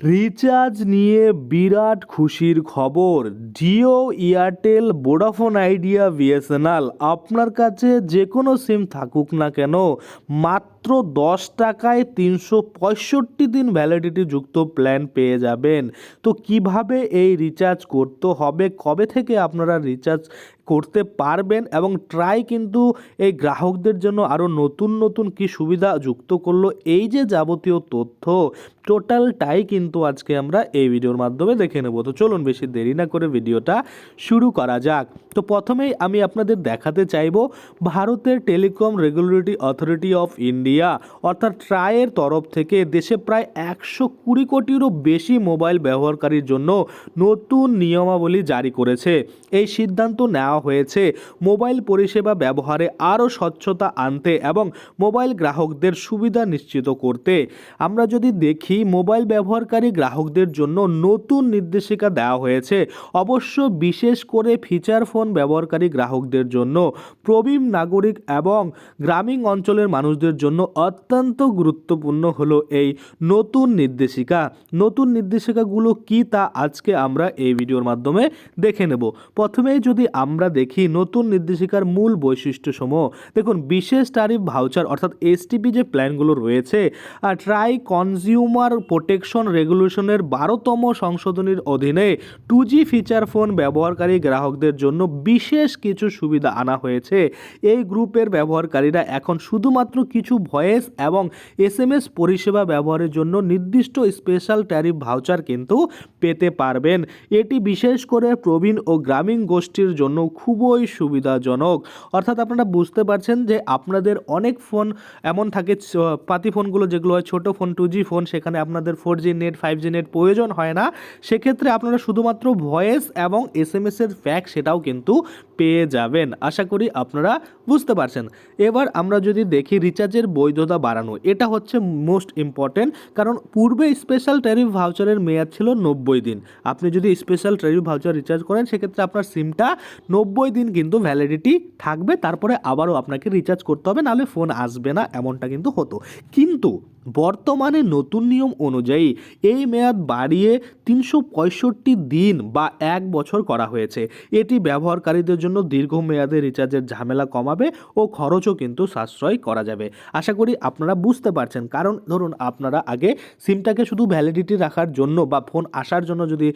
Recharge নিয়ে বিরাট খুশির খবর। Jio, Airtel Vodafone Idea BSNL আপনার কাছে যে কোনো সিম থাকুক না কেন, মাত্র দশ টাকায় তিনশো পঁয়ষট্টি দিন ভ্যালিডিটি যুক্ত প্ল্যান পেয়ে যাবেন। তো কীভাবে এই রিচার্জ করতে হবে? কবে থেকে আপনারা রিচার্জ করতে পারবেন এবং ট্রাই কিন্তু এই গ্রাহকদের জন্য আরও নতুন নতুন কি সুবিধা যুক্ত করল এই যে যাবতীয় তথ্য টোটালটাই কিন্তু আজকে আমরা এই ভিডিওর মাধ্যমে দেখে নেব। তো চলুন বেশি দেরি না করে ভিডিওটা শুরু করা যাক। তো প্রথমেই আমি আপনাদের দেখাতে চাইব ভারতের telecom regulatory authority of India অর্থাৎ ট্রায়ের তরফ থেকে দেশে প্রায় একশো কুড়ি কোটিরও বেশি মোবাইল ব্যবহারকারীর জন্য নতুন নিয়মাবলী জারি করেছে। এই সিদ্ধান্ত নেওয়া হয়েছে। মোবাইল পরিষেবা ব্যবহারে আরও স্বচ্ছতা আনতে এবং মোবাইল গ্রাহকদের সুবিধা নিশ্চিত করতে। আমরা যদি দেখি, মোবাইল ব্যবহারকারী গ্রাহকদের জন্য নতুন নির্দেশিকা দেওয়া হয়েছে। অবশ্য বিশেষ করে ফিচার ফোন ব্যবহারকারী গ্রাহকদের জন্য। প্রবীণ নাগরিক এবং গ্রামীণ অঞ্চলের মানুষদের জন্য অত্যন্ত গুরুত্বপূর্ণ হলো এই নতুন নির্দেশিকা। নতুন নির্দেশিকাগুলো কি তা আজকে আমরা এই ভিডিওর মাধ্যমে দেখে নেব। প্রথমেই যদি আমরা দেখি নতুন নির্দেশিকার মূল বৈশিষ্ট্যসমূহ। দেখুন, বিশেষ ট্যারিফ ভাউচার অর্থাৎ এসটিপি যে প্ল্যানগুলো রয়েছে আর ট্রাই কনজিউমার প্রোটেকশন রেগুলেশনের বারোতম সংশোধনীর অধীনে টু জি ফিচার ফোন ব্যবহারকারী গ্রাহকদের জন্য বিশেষ কিছু সুবিধা আনা হয়েছে। এই গ্রুপের ব্যবহারকারীরা এখন শুধুমাত্র কিছু ভয়েস এবং এস এম এস পরিষেবা ব্যবহারের জন্য নির্দিষ্ট স্পেশাল ট্যারিফ ভাউচার কিন্তু পেতে পারবেন। এটি বিশেষ করে প্রবীণ ও গ্রামীণ গোষ্ঠীর জন্য খুবই সুবিধাজনক। অর্থাৎ আপনারা বুঝতে পারছেন যে আপনাদের অনেক ফোন এমন থাকে পাতি ফোনগুলো যেগুলো হয়, ছোটো ফোন টু জি ফোন, সেখানে আপনাদের four G net five G net প্রয়োজন হয় না। সেক্ষেত্রে আপনারা শুধুমাত্র ভয়েস এবং এস এম এসের প্যাক সেটাও কিন্তু পেয়ে যাবেন। আশা করি আপনারা বুঝতে পারছেন। এবার আমরা যদি দেখি রিচার্জের বৈধতা বাড়ানো, এটা হচ্ছে মোস্ট ইম্পর্টেন্ট কারণ পূর্বে স্পেশাল ট্যারিফ ভাউচারের মেয়াদ ছিল নব্বই দিন। আপনি যদি স্পেশাল ট্যারিফ ভাউচার রিচার্জ করেন, সেক্ষেত্রে আপনার সিমটা নব্বই দিন কিন্তু ভ্যালিডিটি থাকবে, তারপরে আবারও আপনাকে রিচার্জ করতে হবে, নাহলে ফোন আসবে না, এমনটা কিন্তু হতো। কিন্তু বর্তমানে নতুন নিয়ম অনুযায়ী এই মেয়াদ বাড়িয়ে তিনশো পঁয়ষট্টি দিন বা এক বছর করা হয়েছে। এটি ব্যবহারকারীদের জন্য দীর্ঘমেয়াদে রিচার্জের ঝামেলা কমাবে ও খরচও কিন্তু সাশ্রয় করা যাবে। আশা করি আপনারা বুঝতে পারছেন। কারণ ধরুন আপনারা আগে সিমটাকে শুধু ভ্যালিডিটি রাখার জন্য বা ফোন আসার জন্য যদি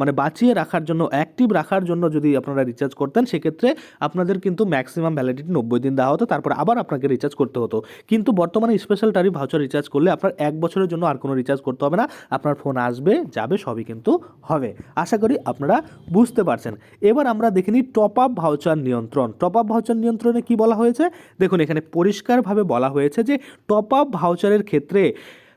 মানে বাঁচিয়ে রাখার জন্য অ্যাক্টিভ রাখার জন্য যদি আপনারা রিচার্জ করতেন, সেক্ষেত্রে আপনাদের কিন্তু ম্যাক্সিমাম ভ্যালিডিটি নব্বই দিন দেওয়া হতো, তারপর আবার আপনাকে রিচার্জ করতে হতো। কিন্তু বর্তমানে স্পেশাল টারিফ ভাউচার রিচার্জ করলে আপনার এক বছরের জন্য আর কোনো রিচার্জ করতে হবে না। আপনার ফোন আসবে, যাবে, সবই কিন্তু হবে। আশা করি আপনারা বুঝতে পারছেন। এবার আমরা দেখে নিই টপ আপ ভাউচার নিয়ন্ত্রণ। টপ আপ ভাউচার নিয়ন্ত্রণে কি বলা হয়েছে? দেখুন, এখানে পরিষ্কারভাবে বলা হয়েছে যে টপ আপ ভাউচারের ক্ষেত্রে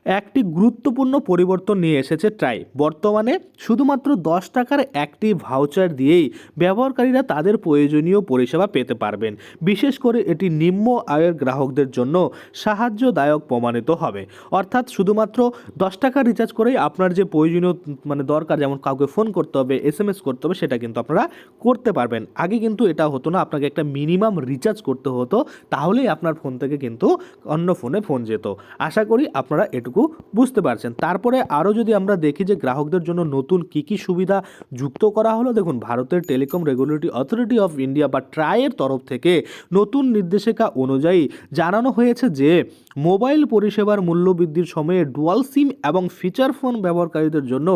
একটি গুরুত্বপূর্ণ পরিবর্তন নিয়ে এসেছে ট্রাই। বর্তমানে শুধুমাত্র দশ টাকার একটি ভাউচার দিয়েই ব্যবহারকারীরা তাদের প্রয়োজনীয় পরিষেবা পেতে পারবেন। বিশেষ করে এটি নিম্ন আয়ের গ্রাহকদের জন্য সাহায্যদায়ক প্রমাণিত হবে। অর্থাৎ শুধুমাত্র দশ টাকা রিচার্জ করেই আপনার যে প্রয়োজনীয় মানে দরকার, যেমন কাউকে ফোন করতে হবে এস এম এস করতে হবে, সেটা কিন্তু আপনারা করতে পারবেন। আগে কিন্তু এটা হতো না, আপনাকে একটা মিনিমাম রিচার্জ করতে হতো, তাহলেই আপনার ফোন থেকে কিন্তু অন্য ফোনে ফোন যেত। আশা করি আপনারা এটুকু বুঝতে পারছেন। তারপরে আরও যদি আমরা দেখি যে গ্রাহকদের জন্য নতুন কি কি সুবিধা যুক্ত করা হলো, দেখুন ভারতের telecom regulatory authority of India বা ট্রায়ের তরফ থেকে নতুন নির্দেশিকা অনুযায়ী জানানো হয়েছে যে, মোবাইল পরিষেবার মূল্য বৃদ্ধির সময়ে ডুয়াল সিম এবং ফিচার ফোন ব্যবহারকারীদের জন্য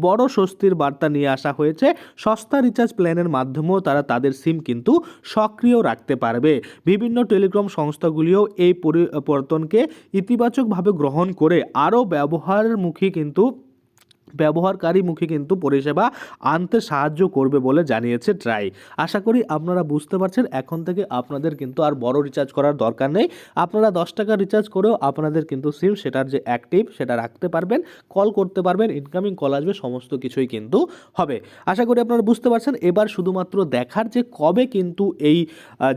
বড় স্বস্তির বার্তা নিয়ে আসা হয়েছে। সস্তা রিচার্জ প্ল্যানের মাধ্যমেও তারা তাদের সিম কিন্তু সক্রিয় রাখতে পারবে। বিভিন্ন টেলিকম সংস্থাগুলিও এই পরিবর্তনকে ইতিবাচকভাবে গ্রহণ করে আরও ব্যবহারমুখী কিন্তু ব্যবহারকারী মুখে কিন্তু পরিষেবা আনতে সাহায্য করবে বলে জানিয়েছে ট্রাই আশা করি আপনারা বুঝতে পারছেন, এখন থেকে আপনাদের কিন্তু আর বড় রিচার্জ করার দরকার নেই। আপনারা দশ টাকা রিচার্জ করেও আপনাদের কিন্তু সিম সেটার যে অ্যাক্টিভ সেটা রাখতে পারবেন কল করতে পারবেন ইনকামিং কল আসবে, সমস্ত কিছুই কিন্তু হবে। আশা করি আপনারা বুঝতে পারছেন, এবার শুধুমাত্র দেখার যে কবে কিন্তু এই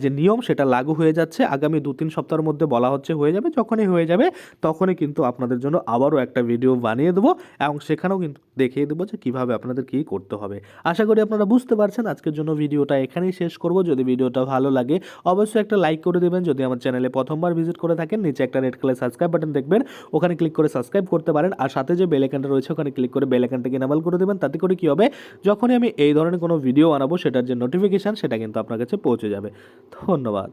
যে নিয়ম, সেটা লাগু হয়ে যাচ্ছে। আগামী দু তিন সপ্তাহের মধ্যে বলা হচ্ছে হয়ে যাবে, যখনই হয়ে যাবে, তখনই কিন্তু আপনাদের জন্য আবারও একটা ভিডিও বানিয়ে দেবো এবং সেখানেও কিন্তু দেখিয়ে দেবো যে কীভাবে আপনাদের কী করতে হবে। আশা করি আপনারা বুঝতে পারছেন আজকের জন্য ভিডিওটা এখানেই শেষ করব। যদি ভিডিওটা ভালো লাগে, অবশ্যই একটা লাইক করে দেবেন। যদি আমার চ্যানেলে প্রথমবার ভিজিট করে থাকেন, নিচে একটা রেড কালার সাবস্ক্রাইব বাটন দেখবেন। ওখানে ক্লিক করে সাবস্ক্রাইব করতে পারেন। আর সাথে যে বেল আইকনটা রয়েছে, ওখানে ক্লিক করে বেল আইকনটাকে এনাবেল করে দেবেন। তাতে করে কী হবে, যখনই আমি এই ধরনের কোনো ভিডিও বানাবো, সেটার যে নোটিফিকেশান সেটা কিন্তু আপনার কাছে পৌঁছে যাবে। ধন্যবাদ।